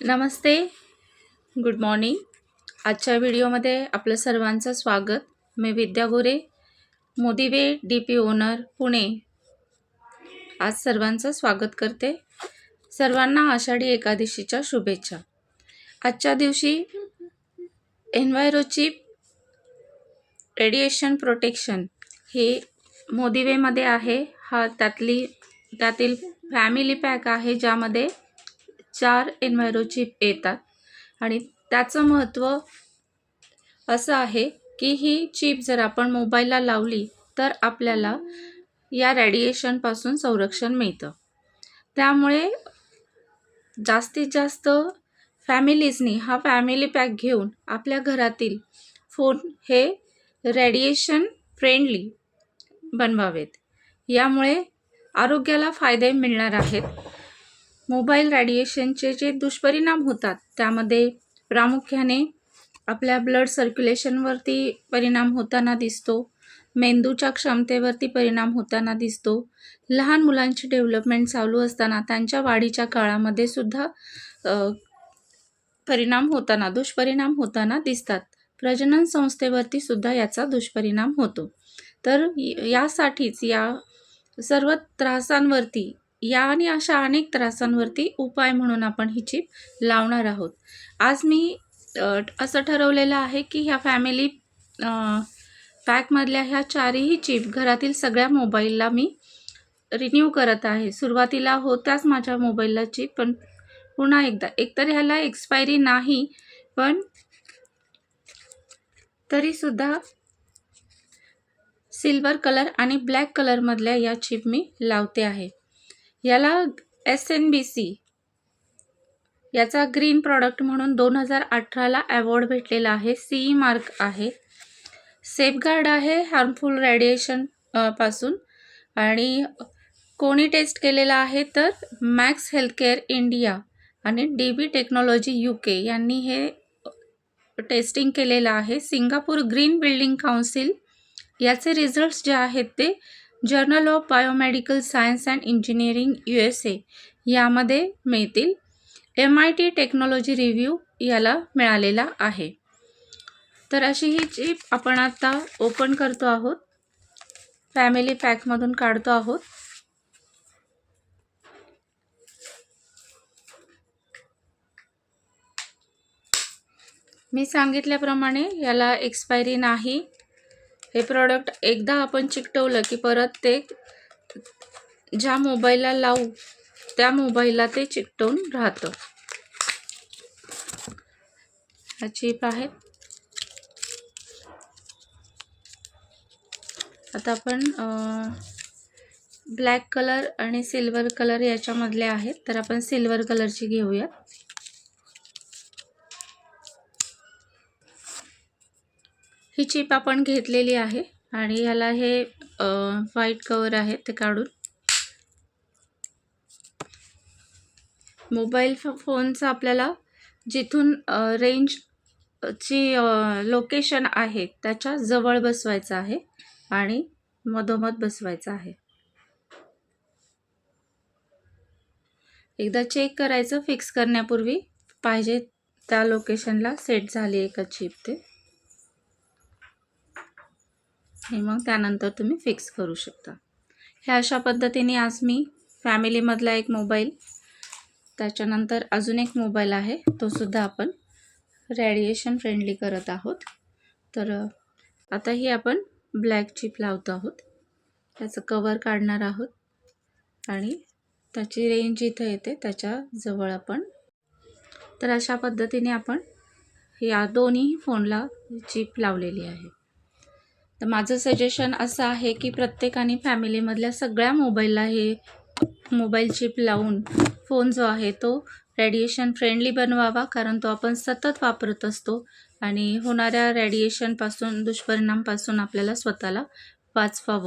नमस्ते. Good morning आजच्या व्हिडिओमध्ये आपलं सर्वांचं स्वागत. मी विद्या गोरे मोदीवे डी पी ओनर पुणे. आज सर्वांचं स्वागत करते. सर्वांना आषाढी एकादशीच्या शुभेच्छा. आजच्या दिवशी एन्व्हायरोची रेडिएशन प्रोटेक्शन हे मोदीवेमध्ये आहे. हा त्यातली त्यातील फॅमिली पॅक आहे ज्यामध्ये चार एन्व्हायरोचिप येतात. आणि त्याचं महत्त्व असं आहे की ही चिप जर आपण मोबाईलला लावली तर आपल्याला या रॅडिएशनपासून संरक्षण मिळतं. त्यामुळे जास्तीत जास्त फॅमिलीजनी हा फॅमिली पॅक घेऊन आपल्या घरातील फोन हे रेडिएशन फ्रेंडली बनवावेत. यामुळे आरोग्याला फायदे मिळणार आहेत. मोबाईल रॅडिएशनचे जे दुष्परिणाम होतात त्यामध्ये प्रामुख्याने आपल्या ब्लड सर्क्युलेशनवरती परिणाम होताना दिसतो मेंदूच्या क्षमतेवरती परिणाम होताना दिसतो लहान मुलांची डेव्हलपमेंट चालू असताना त्यांच्या वाढीच्या काळामध्ये सुद्धा परिणाम होताना दुष्परिणाम होताना दिसतात. प्रजनन संस्थेवरती सुद्धा याचा दुष्परिणाम होतो. तर यासाठीच या सर्व त्रासांवरती या आणि अशा अनेक त्रासांवरती उपाय म्हणून आपण ही चिप लावणार आहोत. आज मी असं ठरवलेलं आहे की ह्या फॅमिली पॅकमधल्या ह्या चारही चिप घरातील सगळ्या मोबाईलला मी रिन्यू करत आहे. सुरुवातीला होत्याच माझ्या मोबाईलला चिप पण पुन्हा एकदा एकतर ह्याला एक्सपायरी नाही पण तरीसुद्धा सिल्वर कलर आणि ब्लॅक कलरमधल्या या चिप मी लावते आहे. याला एस एन बी सी याचा ग्रीन प्रॉडक्ट म्हणून दोन हजार अठराला अवॉर्ड भेटलेला आहे. सी मार्क आहे. सेफगार्ड आहे हार्मफुल रेडिएशनपासून. आणि कोणी टेस्ट केलेला आहे तर मॅक्स हेल्थकेअर इंडिया आणि D B technology U K यांनी हे टेस्टिंग केलेलं आहे. सिंगापूर ग्रीन बिल्डिंग काउन्सिल याचे रिझल्ट्स जे आहेत ते journal of biomedical science and engineering U S A यामध्ये मिळतील M I T technology review याला मिळालेला आहे. तर अशी ही जी आपण आता ओपन करतो आहोत. फॅमिली पॅकमधून काढतो आहोत. मी सांगितल्याप्रमाणे याला एक्सपायरी नाही. हे प्रॉडक्ट एकदा आपण चिकटवलं की परत ते ज्या मोबाईलला लावू त्या मोबाईलला ते चिकटवून राहतं. हा चिप आहे. आता आपण ब्लॅक कलर आणि सिल्वर कलर याच्यामधले आहेत. तर आपण सिल्वर कलरची घेऊयात. ही चिप आपण घेतलेली आहे आणि ह्याला हे व्हाईट कवर आहे ते काढून. मोबाईल फोनचं आपल्याला जिथून रेंजची लोकेशन आहे त्याच्याजवळ बसवायचं आहे आणि मधोमध बसवायचं आहे. एकदा चेक करायचं फिक्स करण्यापूर्वी पाहिजे त्या लोकेशनला सेट झाली आहे का चिप ते. आणि मग त्यानंतर तुम्ही फिक्स करू शकता. ह्या अशा पद्धतीने आज मी फॅमिलीमधला एक मोबाईल त्याच्यानंतर अजून एक मोबाईल आहे तोसुद्धा आपण रॅडिएशन फ्रेंडली करत आहोत. तर आता ही आपण ब्लॅक चिप लावतो आहोत. त्याचं कवर काढणार आहोत. आणि त्याची रेंज इथं येते त्याच्याजवळ आपण. तर अशा पद्धतीने आपण या दोन्ही फोनला चिप लावलेली आहे. तर माझं सजेशन असं आहे की प्रत्येकाने फॅमिलीमधल्या सगळ्या मोबाईलला हे मोबाईल चिप लावून फोन जो आहे तो रेडिएशन फ्रेंडली बनवावा कारण तो आपण सतत वापरत असतो आणि होणाऱ्या रेडिएशनपासून दुष्परिणामपासून आपल्याला स्वतःला वाचवावं.